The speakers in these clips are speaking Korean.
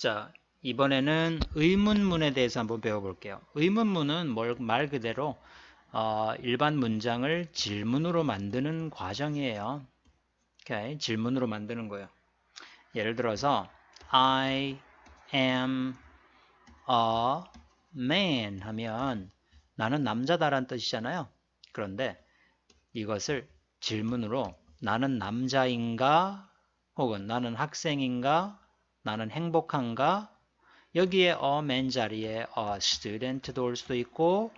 자, 이번에는 의문문에 대해서 한번 배워볼게요. 의문문은 뭘- 말 그대로 어, 일반 문장을 질문으로 만드는 과정이에요. 오케이, 질문으로 만드는 거예요. 예를 들어서 I am a man 하면 나는 남자다란 뜻이잖아요. 그런데 이것을 질문으로 나는 남자인가 혹은 나는 학생인가 나는 행복한가? 여기에 a man 자리에 a student도 올 수도 있고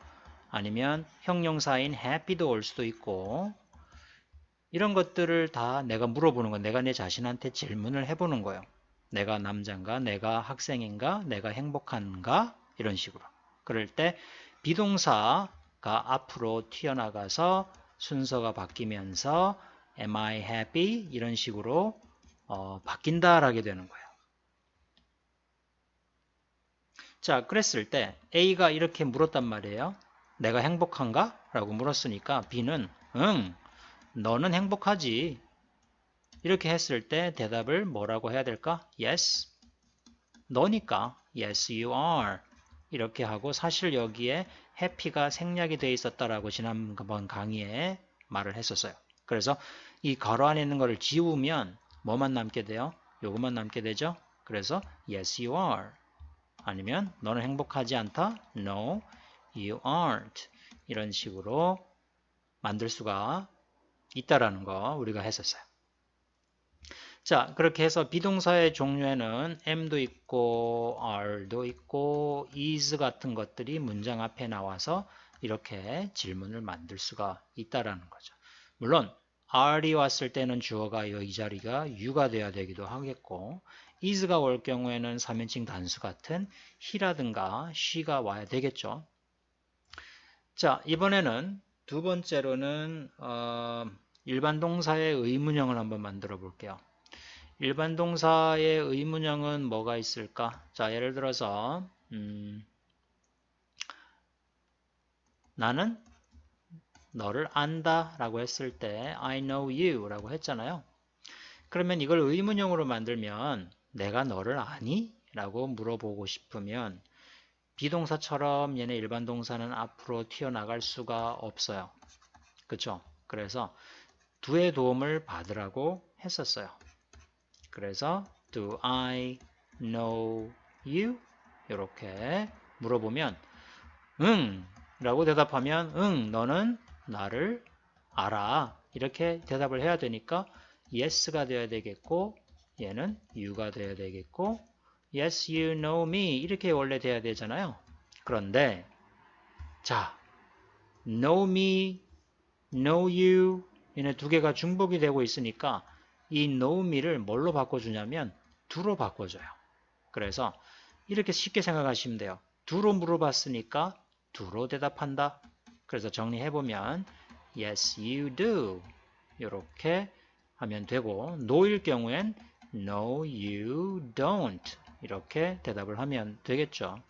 아니면 형용사인 happy도 올 수도 있고 이런 것들을 다 내가 물어보는 거 내가 내 자신한테 질문을 해보는 거예요. 내가 남자인가? 내가 학생인가? 내가 행복한가? 이런 식으로. 그럴 때 비동사가 앞으로 튀어나가서 순서가 바뀌면서 am I happy? 이런 식으로 어, 바뀐다라게 되는 거예요. 자, 그랬을 때 A가 이렇게 물었단 말이에요. 내가 행복한가? 라고 물었으니까 B는 응, 너는 행복하지. 이렇게 했을 때 대답을 뭐라고 해야 될까? Yes. 너니까 Yes, you are. 이렇게 하고 사실 여기에 happy가 생략이 돼 있었다라고 지난번 강의에 말을 했었어요. 그래서 이 괄호 안에 있는 거를 지우면 뭐만 남게 돼요? 요것만 남게 되죠? 그래서 Yes, you are. 아니면 너는 행복하지 않다? No, you aren't. 이런 식으로 만들 수가 있다라는 거 우리가 했었어요. 자, 그렇게 해서 비동사의 종류에는 am도 있고 are도 있고 is 같은 것들이 문장 앞에 나와서 이렇게 질문을 만들 수가 있다라는 거죠. 물론 are이 왔을 때는 주어가 이 자리가 you가 돼야 되기도 하겠고 is가 올 경우에는 3인칭 단수 같은 he라든가 she가 와야 되겠죠. 자, 이번에는 두 번째로는 어, 일반 동사의 의문형을 한번 만들어 볼게요. 일반 동사의 의문형은 뭐가 있을까? 자, 예를 들어서 음, 나는 너를 안다 라고 했을 때 I know you 라고 했잖아요. 그러면 이걸 의문형으로 만들면 내가 너를 아니? 라고 물어보고 싶으면 비동사처럼 얘네 일반 동사는 앞으로 튀어나갈 수가 없어요. 그쵸? 그래서 두의 도움을 받으라고 했었어요. 그래서 Do I know you? 이렇게 물어보면 응 라고 대답하면 응 너는 나를 알아 이렇게 대답을 해야 되니까 yes가 되어야 되겠고 얘는 you가 되어야 되겠고 yes you know me 이렇게 원래 돼야 되잖아요. 그런데 자 know me know you 얘네 두 개가 중복이 되고 있으니까 이 know me를 뭘로 바꿔주냐면 do로 바꿔줘요. 그래서 이렇게 쉽게 생각하시면 돼요. do로 물어봤으니까 do로 대답한다. 그래서 정리해보면 yes you do. 이렇게 하면 되고 no일 경우엔 no you don't 이렇게 대답을 하면 되겠죠.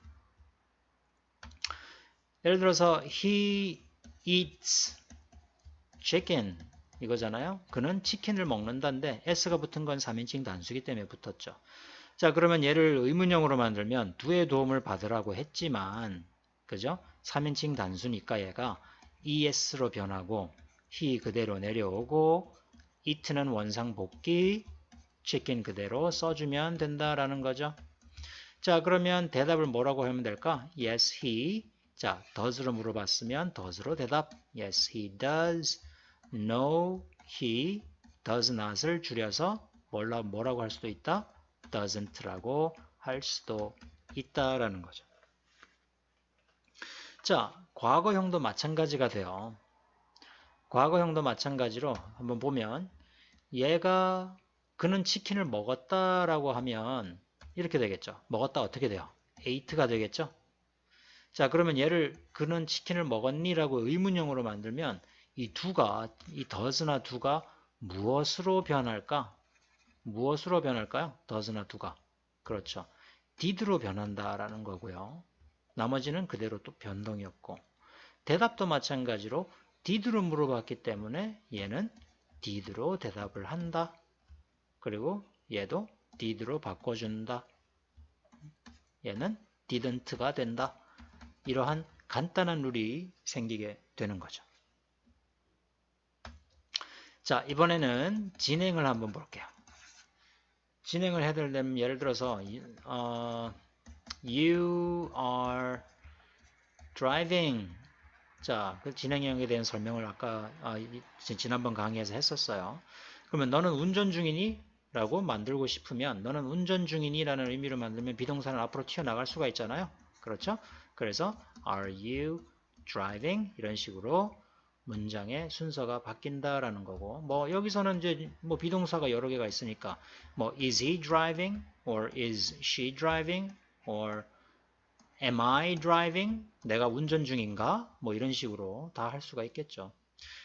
예를 들어서 he eats chicken 이거잖아요. 그는 치킨을 먹는다인데 s가 붙은 건 3인칭 단수기 때문에 붙었죠. 자 그러면 얘를 의문형으로 만들면 두의 도움을 받으라고 했지만 그죠? 3인칭 단수니까 얘가 es로 변하고 he 그대로 내려오고 eat는 원상 복귀 chicken 그대로 써주면 된다라는 거죠. 자 그러면 대답을 뭐라고 하면 될까? Yes, he. 자 does로 물어봤으면 does로 대답. Yes, he does. No, he does not을 줄여서 뭐라, 뭐라고 할 수도 있다? doesn't라고 할 수도 있다라는 거죠. 자, 과거형도 마찬가지가 돼요. 과거형도 마찬가지로 한번 보면 얘가 그는 치킨을 먹었다라고 하면 이렇게 되겠죠. 먹었다 어떻게 돼요? ate가 되겠죠. 자 그러면 얘를 그는 치킨을 먹었니라고 의문형으로 만들면 이 두가 이 does나 두가 무엇으로 변할까? 무엇으로 변할까요? does나 두가 그렇죠. did로 변한다라는 거고요. 나머지는 그대로 또 변동이 없고 대답도 마찬가지로 did로 물어봤기 때문에 얘는 did로 대답을 한다. 그리고 얘도 did로 바꿔준다. 얘는 didn't가 된다. 이러한 간단한 룰이 생기게 되는 거죠. 자, 이번에는 진행을 한번 볼게요. 진행을 해드리려면 예를 들어서 어, You are driving 자, 그 진행형에 대한 설명을 아까 아, 지난번 강의에서 했었어요. 그러면 너는 운전 중이니? 라고 만들고 싶으면 너는 운전 중이니? 라는 의미로 만들면 비동사는 앞으로 튀어나갈 수가 있잖아요. 그렇죠? 그래서 are you driving? 이런 식으로 문장의 순서가 바뀐다라는 거고 뭐 여기서는 이제 뭐 비동사가 여러 개가 있으니까 뭐 is he driving or is she driving or am I driving 내가 운전 중인가 뭐 이런 식으로 다 할 수가 있겠죠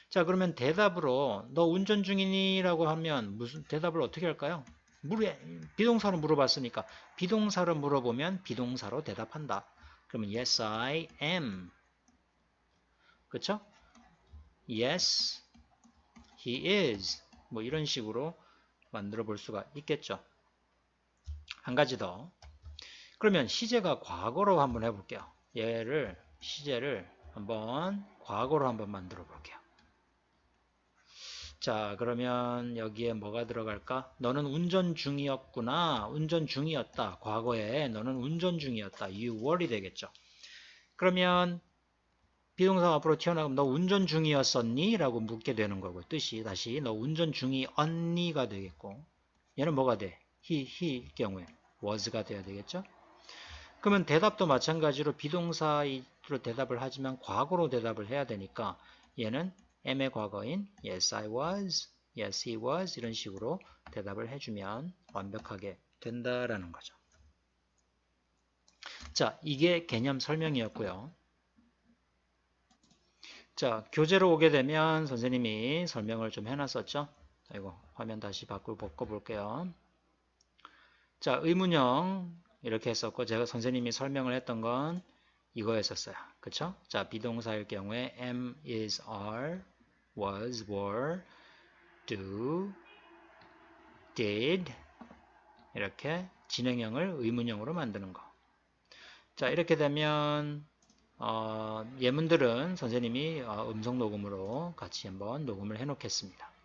자 그러면 대답으로 너 운전 중이니 라고 하면 무슨 대답을 어떻게 할까요 물에 비동사로 물어봤으니까 비동사로 물어보면 비동사로 대답한다 그러면 yes I am 그쵸 Yes, he is. 뭐 이런 식으로 만들어 볼 수가 있겠죠. 한 가지 더. 그러면 시제가 과거로 한번 해 볼게요. 얘를 시제를 한번 과거로 한번 만들어 볼게요. 자 그러면 여기에 뭐가 들어갈까? 너는 운전 중이었구나. 운전 중이었다. 과거에 너는 운전 중이었다. You were이 되겠죠. 그러면 비동사 앞으로 튀어나가면 너 운전 중이었었니? 라고 묻게 되는 거고 뜻이 다시 너 운전 중이었니가 되겠고 얘는 뭐가 돼? he, he 경우에 was가 돼야 되겠죠? 그러면 대답도 마찬가지로 비동사로 대답을 하지만 과거로 대답을 해야 되니까 얘는 am의 과거인 yes I was, yes he was 이런 식으로 대답을 해주면 완벽하게 된다라는 거죠. 자, 이게 개념 설명이었고요. 자, 교재로 오게 되면 선생님이 설명을 좀 해놨었죠. 아이고, 화면 다시 바꾸고 바꿔볼게요. 자, 의문형 이렇게 했었고 제가 선생님이 설명을 했던 건 이거였었어요. 그쵸? 자, 비동사일 경우에 am, is, are, was, were, do, did 이렇게 진행형을 의문형으로 만드는 거. 자, 이렇게 되면 어, 예문들은 선생님이 어, 음성 녹음으로 같이 한번 녹음을 해 놓겠습니다.